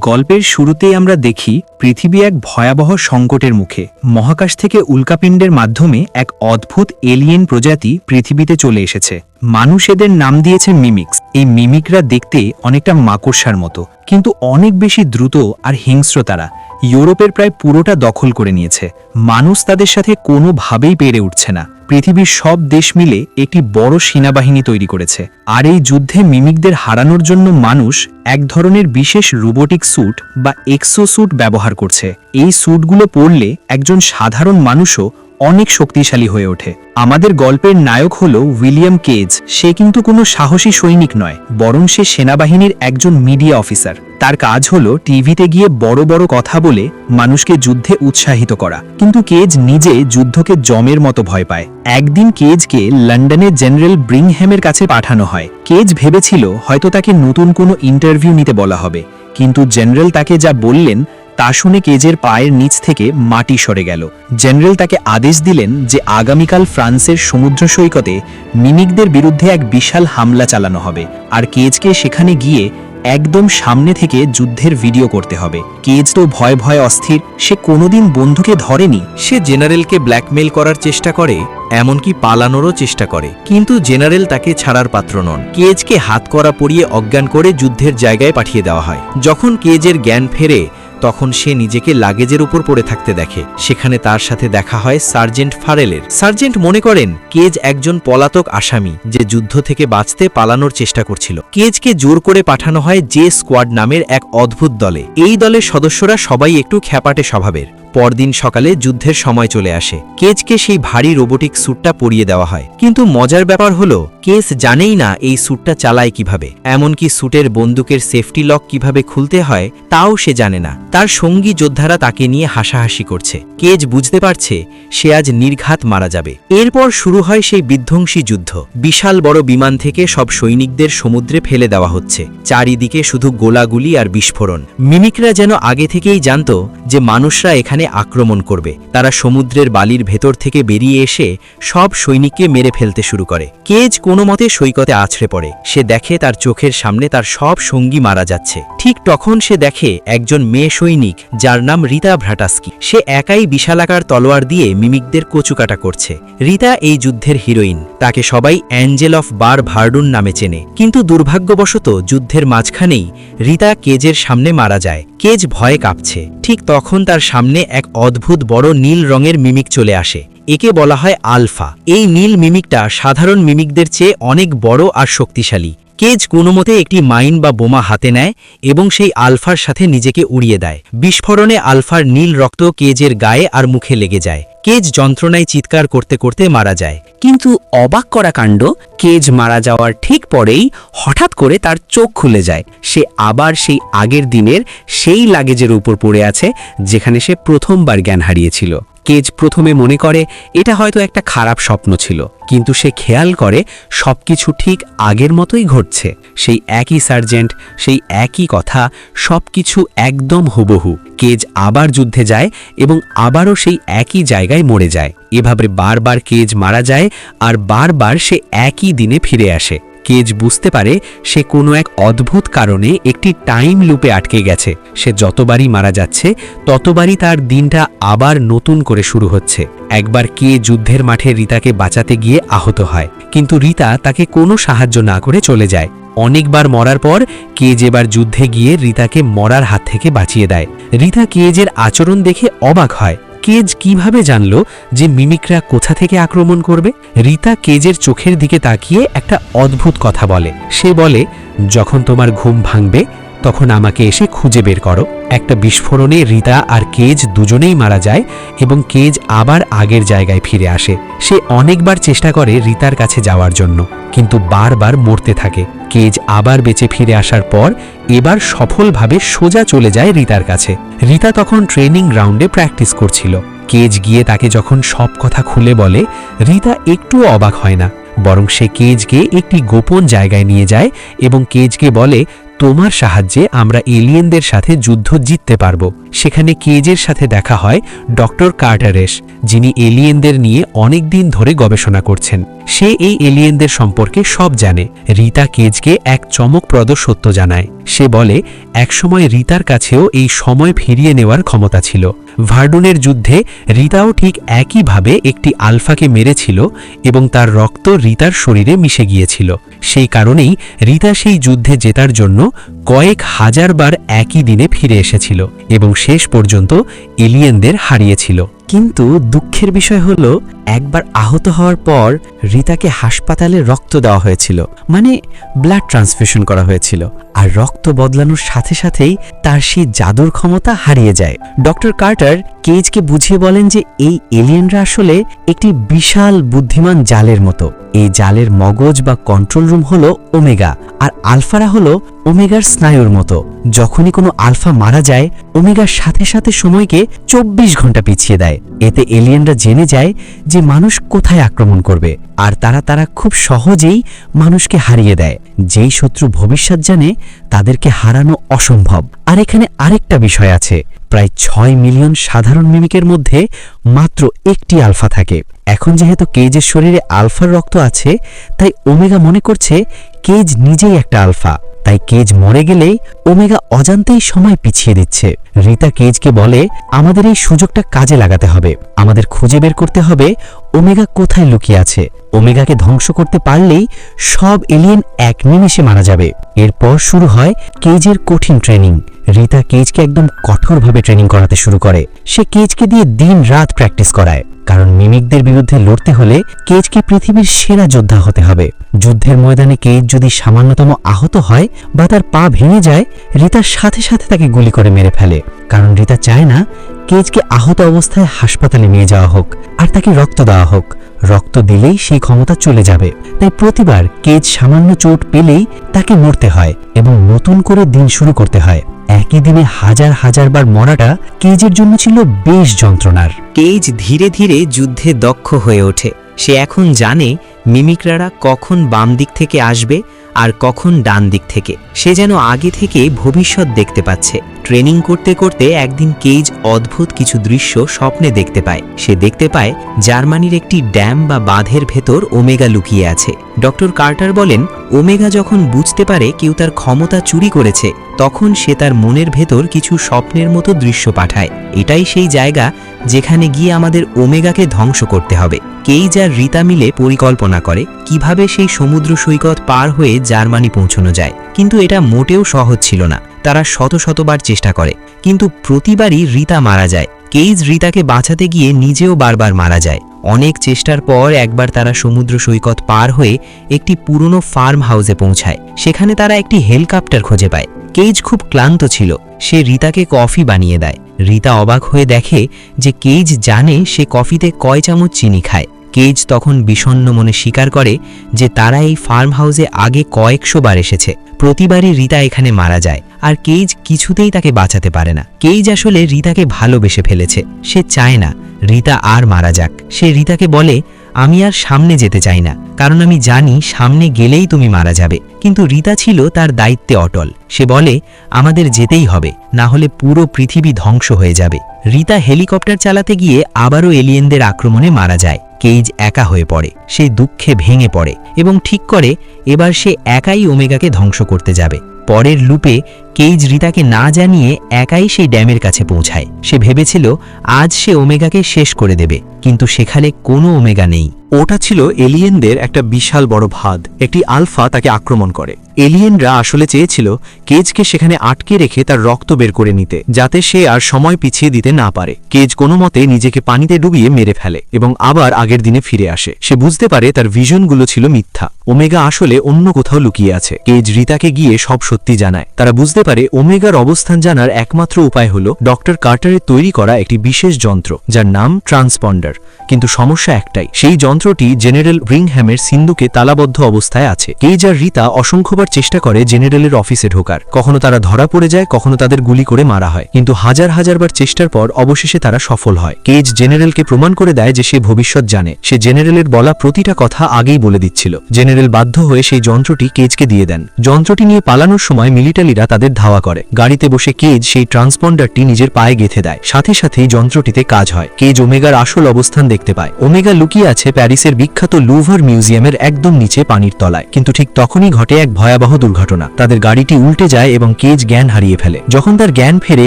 গল্পের শুরুতেই আমরা দেখি পৃথিবী এক ভয়াবহ সংকটের মুখে। মহাকাশ থেকে উল্কাপিণ্ডের মাধ্যমে এক অদ্ভুত এলিয়েন প্রজাতি পৃথিবীতে চলে এসেছে। মানুষ এদের নাম দিয়েছে মিমিক্স। এই মিমিকরা দেখতে অনেকটা মাকড়সার মতো, কিন্তু অনেক বেশি দ্রুত আর হিংস্র তারা। ইউরোপের প্রায় পুরোটা দখল করে নিয়েছে। মানুষ তাদের সাথে কোনোভাবেই পেরে উঠছে না। পৃথিবীর সব দেশ মিলে একটি বড় সেনাবাহিনী তৈরি করেছে। আর এই যুদ্ধে মিমিকদের হারানোর জন্য মানুষ এক ধরনের বিশেষ রোবোটিক স্যুট বা এক্সো স্যুট ব্যবহার করছে। এই স্যুটগুলো পরলে একজন সাধারণ মানুষও অনেক শক্তিশালী হয়ে ওঠে। আমাদের গল্পের নায়ক হল উইলিয়াম কেজ। সে কিন্তু কোনো সাহসী সৈনিক নয়, বরং সে সেনাবাহিনীর একজন মিডিয়া অফিসার। তার কাজ হলো টিভিতে গিয়ে বড় বড় কথা বলে মানুষকে যুদ্ধে উৎসাহিত করা। কিন্তু কেজ নিজে যুদ্ধকে জমের মতো ভয় পায়। একদিন কেজকে লন্ডনে জেনারেল ব্রিংহ্যামের কাছে পাঠানো হয়। কেজ ভেবেছিল হয়তো তাকে নতুন কোনো ইন্টারভিউ নিতে বলা হবে। কিন্তু জেনারেল তাকে যা বললেন তা শুনে কেজের পায়ের নিচ থেকে মাটি সরে গেল। জেনারেল তাকে আদেশ দিলেন যে আগামীকাল ফ্রান্সের সমুদ্র সৈকতে মিমিকদের বিরুদ্ধে এক বিশাল হামলা চালানো হবে। আর কেজকে সেখানে গিয়ে একদম সামনে থেকে যুদ্ধের ভিডিও করতে হবে। কেজ তো ভয় ভয় অস্থির, সে কোনোদিন বন্ধুকে ধরেনি। সে জেনারেলকে ব্ল্যাকমেল করার চেষ্টা করে, এমনকি পালানোরও চেষ্টা করে। কিন্তু জেনারেল তাকে ছাড়ার পাত্র নন। কেজকে হাত করা পরিয়ে অজ্ঞান করে যুদ্ধের জায়গায় পাঠিয়ে দেওয়া হয়। যখন কেজের জ্ঞান ফেরে তখন সে নিজেকে লাগেজের উপর পড়ে থাকতে দেখে। সেখানে তার সাথে দেখা হয় সার্জেন্ট ফারেলের। সার্জেন্ট মনে করেন, কেজ একজন পলাতক আসামি, যে যুদ্ধ থেকে বাঁচতে পালানোর চেষ্টা করছিল। কেজকে জোর করে পাঠানো হয় জে স্কোয়াড নামের এক অদ্ভুত দলে। এই দলের সদস্যরা সবাই একটু খ্যাপাটে স্বভাবের। পরদিন সকালে যুদ্ধের সময় চলে আসে। কেজকে সেই ভারী রোবোটিক স্যুটটা পরিয়ে দেওয়া হয়। কিন্তু মজার ব্যাপার হলো কেস জানেই না এই স্যুটটা চালায় কীভাবে, এমনকি স্যুটের বন্দুকের সেফটি লক কীভাবে খুলতে হয়, তাও সে জানে না। তার সঙ্গী যোদ্ধারা তাকে নিয়ে হাসাহাসি করছে। কেজ বুঝতে পারছে, সে আজ নির্ঘাত মারা যাবে। এরপর শুরু হয় সেই বিধ্বংসী যুদ্ধ। বিশাল বড় বিমান থেকে সব সৈনিকদের সমুদ্রে ফেলে দেওয়া হচ্ছে। চারিদিকে শুধু গোলাগুলি আর বিস্ফোরণ। মিমিকরা যেন আগে থেকেই জানত যে মানুষরা এখানে আক্রমণ করবে। তারা সমুদ্রের বালির ভেতর থেকে বেরিয়ে এসে সব সৈনিককে মেরে ফেলতে শুরু করে। কেজ কোনো মতে সৈকতে আছড়ে পড়ে। সে দেখে তার চোখের সামনে তার সব সঙ্গী মারা যাচ্ছে। ঠিক তখন সে দেখে একজন মেয়ে সৈনিক, যার নাম রীতা ভ্রাটাস্কি। সে একাই বিশালাকার তলোয়ার দিয়ে মিমিকদের কচুকাটা করছে। রীতা এই যুদ্ধের হিরোইন। তাকে সবাই অ্যাঞ্জেল অফ বার ভার্ডুন নামে চেনে। কিন্তু দুর্ভাগ্যবশত যুদ্ধের মাঝখানেই রীতা কেজের সামনে মারা যায়। কেজ ভয়ে কাঁপছে। ঠিক তখন তার সামনে এক অদ্ভুত বড় নীল রঙের মিমিক চলে আসে। একে বলা হয় আলফা। এই নীল মিমিকটা সাধারণ মিমিকদের চেয়ে অনেক বড় আর শক্তিশালী। কেজ কোনোমতে একটি মাইন বা বোমা হাতে নেয় এবং সেই আলফার সাথে নিজেকে উড়িয়ে দেয়। বিস্ফোরণে আলফার নীল রক্ত কেজের গায়ে আর মুখে লেগে যায়। কেজ যন্ত্রণায় চিৎকার করতে করতে মারা যায়। কিন্তু অবাক করা কাণ্ড, কেজ মারা যাওয়ার ঠিক পরেই হঠাৎ করে তার চোখ খুলে যায়। সে আবার সেই আগের দিনের সেই লাগেজের উপর পড়ে আছে, যেখানে সে প্রথমবার জ্ঞান হারিয়েছিল। কেজ প্রথমে মনে করে, এটা হয়তো একটা খারাপ স্বপ্ন ছিল, কিন্তু সে খেয়াল করে সবকিছু ঠিক আগের মতোই ঘটছে। সেই একই সার্জেন্ট, সেই একই কথা, সবকিছু একদম হুবহু। কেজ আবার যুদ্ধে যায় এবং আবারও সেই একই জায়গায় মরে যায়। এভাবে বারবার কেজ মারা যায় আর বারবার সে একই দিনে ফিরে আসে। কেজ বুঝতে পারে সে কোনো এক অদ্ভুত কারণে একটি টাইম লুপে আটকে গেছে। সে যতবারই মারা যাচ্ছে, ততবারই তার দিনটা আবার নতুন করে শুরু হচ্ছে। একবার কে যুদ্ধের মাঠে রীতাকে বাঁচাতে গিয়ে আহত হয়, কিন্তু রীতা তাকে কোনো সাহায্য না করে চলে যায়। অনেকবার মরার পর, কেজ এবার যুদ্ধে গিয়ে রীতাকে মরার হাত থেকে বাঁচিয়ে দেয়। রিতা কেজের আচরণ দেখে অবাক হয়। কেজ কীভাবে জানল যে মিমিকরা কোথা থেকে আক্রমণ করবে? রিতা কেজের চোখের দিকে তাকিয়ে একটা অদ্ভুত কথা বলে। সে বলে, যখন তোমার ঘুম ভাঙবে তখন আমাকে এসে খুঁজে বের করো। একটা বিস্ফোরণে রীতা আর কেজ দুজনেই মারা যায় এবং কেজ আবার আগের জায়গায় ফিরে আসে। সে অনেকবার চেষ্টা করে রীতার কাছে যাওয়ার জন্য, কিন্তু বারবার মরতে থাকে। কেজ আবার বেঁচে ফিরে আসার পর এবার সফলভাবে সোজা চলে যায় রীতার কাছে। রীতা তখন ট্রেনিং গ্রাউন্ডে প্র্যাকটিস করছিল। কেজ গিয়ে তাকে যখন সব কথা খুলে বলে, রীতা একটুও অবাক হয় না। বরং সে কেজকে একটি গোপন জায়গায় নিয়ে যায় এবং কেজকে বলে তোমার সাহায্যে আমরা এলিয়েনদের সাথে যুদ্ধ জিততে পারব। সেখানে কেজের সাথে দেখা হয় ডক্টর কার্টারেস, যিনি এলিয়েনদের নিয়ে অনেক দিন ধরে গবেষণা করছেন। সে এই এলিয়েনদের সম্পর্কে সব জানে। রিতা কেজকে এক চমকপ্রদ সত্য জানায়। সে বলে, একসময় রিতার কাছেও এই সময় ফিরিয়ে নেওয়ার ক্ষমতা ছিল। ভার্ডুনের যুদ্ধে রিতাও ঠিক একইভাবে একটি আলফাকে মেরেছিল এবং তার রক্ত রিতার শরীরে মিশে গিয়েছিল। সেই কারণেই রিতা সেই যুদ্ধে জেতার জন্য কয়েক হাজার বার একই দিনে ফিরে এসেছিল এবং শেষ পর্যন্ত এলিয়েনদের হারিয়েছিল। কিন্তু দুঃখের বিষয় হল, একবার আহত হওয়ার পর রিতাকে হাসপাতালে রক্ত দেওয়া হয়েছিল। মানে ব্লাড ট্রান্সফিউশন করা হয়েছিল। আর রক্ত বদলানোর সাথে সাথেই তার সেই জাদুর ক্ষমতা হারিয়ে যায়। ডক্টর কার্টার কেজকে বুঝিয়ে বলেন যে এই এলিয়েনরা আসলে একটি বিশাল বুদ্ধিমান জালের মতো। এই জালের মগজ বা কন্ট্রোল রুম হলো ওমেগা, আর আলফারা হলো ওমেগার স্নায়ুর মতো। যখনই কোনো আলফা মারা যায়, ওমেগার সাথে সাথে সময়কে চব্বিশ ঘণ্টা পিছিয়ে দেয়। এতে এলিয়েনরা জেনে যায় যে মানুষ কোথায় আক্রমণ করবে, আর তারা তারা খুব সহজেই মানুষকে হারিয়ে দেয়। যেই শত্রু ভবিষ্যৎ জানে, তাদেরকে হারানো অসম্ভব। আর এখানে আরেকটা বিষয় আছে। প্রায় ছয় মিলিয়ন সাধারণ মিমিকের মধ্যে মাত্র একটি আলফা থাকে। এখন যেহেতু কেজের শরীরে আলফার রক্ত আছে, তাই ওমেগা মনে করছে কেজ নিজেই একটা আলফা। তাই কেজ মরে গেলেই ওমেগা অজান্তেই সময় পিছিয়ে দিচ্ছে। রিতা কেজকে বলে, আমাদের এই সুযোগটা কাজে লাগাতে হবে। আমাদের খুঁজে বের করতে হবে ওমেগা কোথায় লুকিয়ে আছে। ওমেগাকে ধ্বংস করতে পারলেই সব এলিয়েন এক নিমেষে মারা যাবে। এরপর শুরু হয় কেজের কঠিন ট্রেনিং। রিতা কেজকে একদম কঠোরভাবে ট্রেনিং করাতে শুরু করে। সে কেজকে দিয়ে দিন রাত প্র্যাকটিস করায়। কারণ মিমিকদের বিরুদ্ধে লড়তে হলে কেজকে পৃথিবীর সেরা যোদ্ধা হতে হবে। যুদ্ধের ময়দানে কেজ যদি সামান্যতম আহত হয় বা তার পা ভেঙে যায়, রিতার সাথে সাথে তাকে গুলি করে মেরে ফেলে। কারণ রিতা চায় না, কেজকে আহত অবস্থায় হাসপাতালে নিয়ে যাওয়া হোক, আর তাকে রক্ত দেওয়া হোক। রক্ত দিলেই সেই ক্ষমতা চলে যাবে। তাই প্রতিবার কেজ সামান্য চোট পেলেই তাকে মরতে হয় এবং নতুন করে দিন শুরু করতে হয়। একই দিনে হাজার হাজার বার মরাটা কেজের জন্য ছিল বেশ যন্ত্রণার। কেজ ধীরে ধীরে যুদ্ধে দক্ষ হয়ে ওঠে। সে এখন জানে মিমিক্রারা কখন বাম দিক থেকে আসবে আর কখন ডান দিক থেকে। সে যেন আগে থেকে ভবিষ্যৎ দেখতে পাচ্ছে। ট্রেনিং করতে করতে একদিন কেজ অদ্ভুত কিছু দৃশ্য স্বপ্নে দেখতে পায়। সে দেখতে পায় জার্মানির একটি ড্যাম বা বাঁধের ভেতর ওমেগা লুকিয়ে আছে। ডক্টর কার্টার বলেন ওমেগা যখন বুঝতে পারে কেউ তার ক্ষমতা চুরি করেছে, তখন সে তার মনের ভেতর কিছু স্বপ্নের মতো দৃশ্য পাঠায়। এটাই সেই জায়গা যেখানে গিয়ে আমাদের ওমেগাকে ধ্বংস করতে হবে। কেইজ আর রিতা মিলে পরিকল্পনা করে, কীভাবে সেই সমুদ্র সৈকত পার হয়ে জার্মানি পৌঁছানো যায়। কিন্তু এটা মোটেও সহজ ছিল না। তারা শত শতবার চেষ্টা করে। কিন্তু প্রতিবারই রিতা মারা যায়। কেইজ রিতাকে বাঁচাতে গিয়ে নিজেও বারবার মারা যায়। অনেক চেষ্টার পর একবার তারা সমুদ্র সৈকত পার হয়ে একটি পুরনো ফার্ম হাউসে পৌঁছায়। সেখানে তারা একটি হেলিকপ্টার খুঁজে পায়। কেজ খুব ক্লান্ত ছিল। সে রিতাকে কফি বানিয়ে দেয়। রিতা অবাক হয়ে দেখে যে কেজ জানে সে কফিতে কয় চামচ চিনি খায়। কেজ তখন বিষণ্ণ মনে স্বীকার করে যে তারা এই ফার্ম হাউসে আগে কয়েকশো বার এসেছে। প্রতিবারই রিতা এখানে মারা যায়, আর কেজ কিছুতেই তাকে বাঁচাতে পারে না। কেজ আসলে রিতাকে ভালোবেসে ফেলেছে, সে চায় না রিতা আর মারা যাক। সে রিতাকে বলে, আমি আর সামনে যেতে চাই না, কারণ আমি জানি সামনে গেলেই তুমি মারা যাবে। কিন্তু রিতা ছিল তার দায়িত্বে অটল। সে বলে, আমাদের যেতেই হবে, না হলে পুরো পৃথিবী ধ্বংস হয়ে যাবে। রিতা হেলিকপ্টার চালাতে গিয়ে আবারও এলিয়েনদের আক্রমণে মারা যায়। কেইজ একা হয়ে পড়ে সে দুঃখে ভেঙে পড়ে এবং ঠিক করে এবার সে একাই ওমেগাকে ধ্বংস করতে যাবে। পরের লুপে কেইজ রিতাকে না জানিয়ে একাই সেই ড্যামের কাছে পৌঁছায়। সে ভেবেছিল, আজ সে ওমেগাকে শেষ করে দেবে, কিন্তু সেখানে কোনো ওমেগা নেই। ওটা ছিল এলিয়েনদের একটা বিশাল বড় ভাদ। একটি আলফা তাকে আক্রমণ করে। এলিয়েনরা আসলে চেয়েছিল কেজকে সেখানে আটকে রেখে তার রক্ত বের করে নিতে, যাতে সে আর সময় পিছিয়ে দিতে না পারে। কেজ কোনো মতে নিজেকে পানিতে ডুবিয়ে মেরে ফেলে এবং আবার আগের দিনে ফিরে আসে। সে বুঝতে পারে তার ভিশনগুলো ছিল মিথ্যা। ওমেগা আসলে অন্য কোথাও লুকিয়ে আছে। কেজ রিতাকে গিয়ে সব সত্যি জানায়। তারা বুঝতে পারে ওমেগার অবস্থান জানার একমাত্র উপায় হল ডক্টর কার্টারের তৈরি করা একটি বিশেষ যন্ত্র, যার নাম ট্রান্সপন্ডার। কিন্তু সমস্যা একটাই, সেই যন্ত্র যন্ত্রটি জেনারেল রিংহ্যামের সিন্ধুকে তালাবদ্ধ অবস্থায় আছে। কেজ আর রিতা অসংখ্যবার চেষ্টা করে জেনারেলের অফিসে ঢোকার। কখনো তারা ধরা পড়ে যায়, কখনো তাদের গুলি করে মারা হয়। কিন্তু হাজার হাজারবার চেষ্টার পর অবশেষে তারা সফল হয়। কেজ জেনারেলকে প্রমাণ করে দেয় যে সে ভবিষ্যৎ জানে। সে জেনারেলের বলা প্রতিটা কথা আগেই বলে দিচ্ছিল। জেনারেল বাধ্য হয়ে সেই যন্ত্রটি কেজকে দিয়ে দেন। যন্ত্রটি নিয়ে পালানোর সময় মিলিটারিরা তাদের ধাওয়া করে। গাড়িতে বসে কেজ সেই ট্রান্সপন্ডারটি নিজের পায়ে গেঁথে দেয়। সাথে সাথেই যন্ত্রটিতে কাজ হয়। কেজ ওমেগার আসল অবস্থান দেখতে পায়। ওমেগা লুকিয়ে আছে প্যারিসের বিখ্যাত লুভার মিউজিয়ামের একদম নিচে পানির তলায়। কিন্তু ঠিক তখনই ঘটে এক ভয়াবহ দুর্ঘটনা। তাদের গাড়িটি উল্টে যায় এবং কেজ জ্ঞান হারিয়ে ফেলে। যখন তার জ্ঞান ফেরে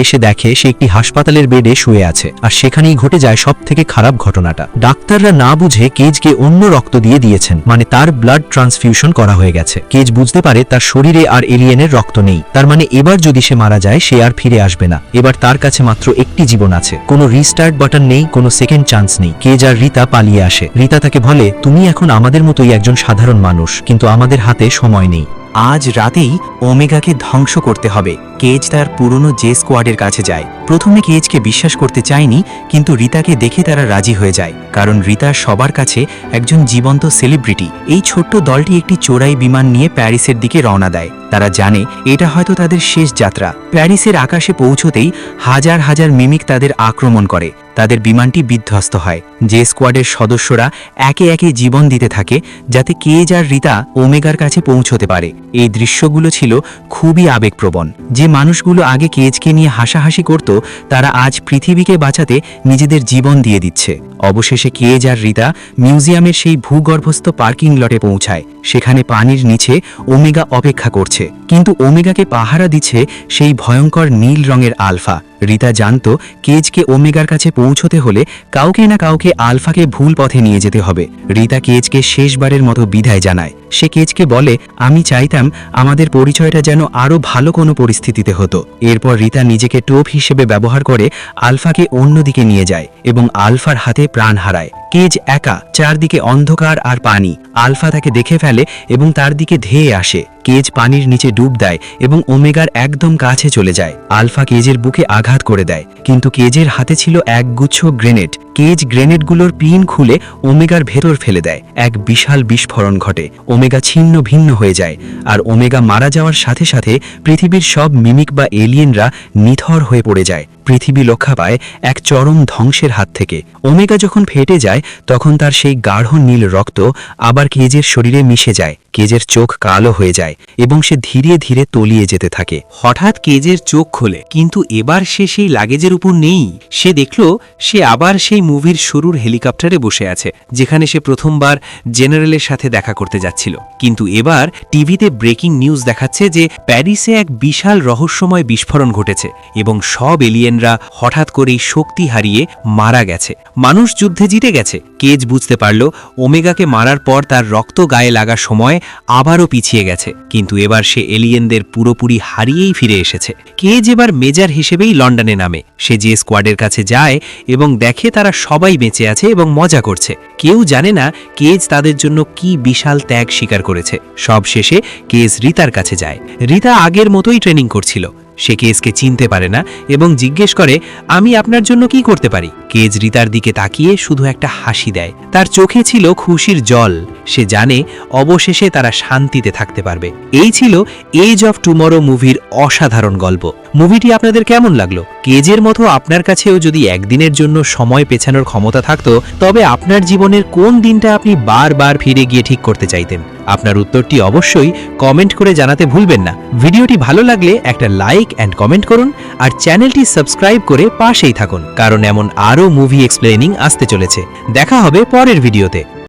এসে দেখে সে একটি হাসপাতালের বেডে শুয়ে আছে। আর সেখানেই ঘটে যায় সব থেকে খারাপ ঘটনাটা। ডাক্তাররা না বুঝে কেজকে অন্য রক্ত দিয়ে দিয়েছেন। মানে তার ব্লাড ট্রান্সফিউশন করা হয়ে গেছে। কেজ বুঝতে পারে তার শরীরে আর এলিয়েনের রক্ত নেই। তার মানে এবার যদি সে মারা যায়, সে আর ফিরে আসবে না। এবার তার কাছে মাত্র একটি জীবন আছে। কোনো রিস্টার্ট বাটন নেই, কোনো সেকেন্ড চান্স নেই। কেজ আর রিতা পালিয়ে আসে। রীতা তাকে বলে, তুমি এখন আমাদের মতোই একজন সাধারণ মানুষ, কিন্তু আমাদের হাতে সময় নেই। আজ রাতেই ওমেগাকে ধ্বংস করতে হবে। কেজ তার পুরনো জে স্কোয়াডের কাছে যায়। প্রথমে কেজকে বিশ্বাস করতে চায়নি, কিন্তু রিতাকে দেখে তারা রাজি হয়ে যায়, কারণ রিতা সবার কাছে একজন জীবন্ত সেলিব্রিটি। এই ছোট্ট দলটি একটি চোরাই বিমান নিয়ে প্যারিসের দিকে রওনা দেয়। তারা জানে, এটা হয়তো তাদের শেষ যাত্রা। প্যারিসের আকাশে পৌঁছতেই হাজার হাজার মিমিক তাদের আক্রমণ করে। তাদের বিমানটি বিধ্বস্ত হয়। যে স্কোয়াডের সদস্যরা একে একে জীবন দিতে থাকে, যাতে কে আর রিতা ওমেগার কাছে পৌঁছতে পারে। এই দৃশ্যগুলো ছিল খুবই আবেগপ্রবণ। যে মানুষগুলো আগে কেজকে নিয়ে হাসাহাসি করত, তারা আজ পৃথিবীকে বাঁচাতে নিজেদের জীবন দিয়ে দিচ্ছে। অবশেষে কেজ আর রিতা মিউজিয়ামের সেই ভূগর্ভস্থ পার্কিং লটে পৌঁছায়। সেখানে পানির নিচে ওমেগা অপেক্ষা করছে। কিন্তু ওমেগাকে পাহারা দিচ্ছে সেই ভয়ঙ্কর নীল রঙের আলফা। রিতা জানত কেজকে ওমেগার কাছে পৌঁছতে হলে কাউকে না কাউকে আলফাকে ভুল পথে নিয়ে যেতে হবে। রিতা কেজকে শেষবারের মতো বিদায় জানায়। সে কেজকে বলে, আমি চাইতাম আমাদের পরিচয়টা যেন আরও ভালো কোনো পরিস্থিতিতে হতো। এরপর রিতা নিজেকে টোপ হিসেবে ব্যবহার করে আলফাকে অন্যদিকে নিয়ে যায় এবং আলফার হাতে প্রাণ হারায়। কেজ একা, চারদিকে অন্ধকার আর পানি। আলফা তাকে দেখে ফেলে এবং তার দিকে ধেয়ে আসে। কেজ পানির নিচে ডুব দেয় এবং ওমেগার একদম কাছে চলে যায়। আলফা কেজের বুকে আঘাত করে দেয়। কিন্তু কেজের হাতে ছিল এক গুচ্ছ গ্রেনেড। কেজ গ্রেনেডগুলোর পিন খুলে ওমেগার ভেতর ফেলে দেয়। এক বিশাল বিস্ফোরণ ঘটে। ওমেগা ছিন্ন ভিন্ন হয়ে যায়। আর ওমেগা মারা যাওয়ার সাথে সাথে পৃথিবীর সব মিমিক বা এলিয়েনরা নিথর হয়ে পড়ে যায়। পৃথিবী রক্ষা পায় এক চরম ধ্বংসের হাত থেকে। ওমেগা যখন ফেটে যায়, তখন তার সেই গাঢ় নীল রক্ত আবার কেজের শরীরে মিশে যায়। কেজের চোখ কালো হয়ে যায় এবং সে ধীরে ধীরে তলিয়ে যেতে থাকে। হঠাৎ কেজের চোখ খোলে, কিন্তু এবার সে সেই লাগেজের উপর নেই। সে দেখল, সে আবার সেই মুভির শুরুর হেলিকপ্টারে বসে আছে, যেখানে সে প্রথমবার জেনারেলের সাথে দেখা করতে যাচ্ছিল। কিন্তু এবার টিভিতে ব্রেকিং নিউজ দেখাচ্ছে যে প্যারিসে এক বিশাল রহস্যময় বিস্ফোরণ ঘটেছে এবং সব এলিয়েনরা হঠাৎ করেই শক্তি হারিয়ে মারা গেছে। মানুষ যুদ্ধে জিতে গেছে। কেজ বুঝতে পারল, ওমেগাকে মারার পর তার রক্ত গায়ে লাগা সময় আবারও পিছিয়ে গেছে। কিন্তু এবার সে এলিয়েনদের পুরোপুরি হারিয়েই ফিরে এসেছে। কেজ এবার মেজার হিসেবেই লন্ডনে নামে। সে যে স্কোয়াডের কাছে যায় এবং দেখে তারা সবাই বেঁচে আছে এবং মজা করছে। কেউ জানে না কেজ তাদের জন্য কি বিশাল ত্যাগ স্বীকার করেছে। সব শেষে কেজ রিতার কাছে যায়। রিতা আগের মতোই ট্রেনিং করছিল। সে কেজকে চিনতে পারে না এবং জিজ্ঞেস করে, আমি আপনার জন্য কি করতে পারি? কেজ রিতার দিকে তাকিয়ে শুধু একটা হাসি দেয়। তার চোখে ছিল খুশির জল। সে জানে অবশেষে তারা শান্তিতে থাকতে পারবে। এই ছিল এজ অফ টুমরো মুভির অসাধারণ গল্প। মুভিটি আপনাদের কেমন লাগল? কেজের মতো আপনার কাছেও যদি একদিনের জন্য সময় পেছানোর ক্ষমতা থাকতো, তবে আপনার জীবনের কোন দিনটা আপনি বারবার ফিরে গিয়ে ঠিক করতে চাইতেন? আপনার উত্তরটি অবশ্যই কমেন্ট করে জানাতে ভুলবেন না। ভিডিওটি ভালো লাগলে একটা লাইক অ্যান্ড কমেন্ট করুন আর চ্যানেলটি সাবস্ক্রাইব করে পাশেই থাকুন, কারণ এমন আরও মুভি এক্সপ্লেনিং আসতে চলেছে। দেখা হবে পরের ভিডিওতে।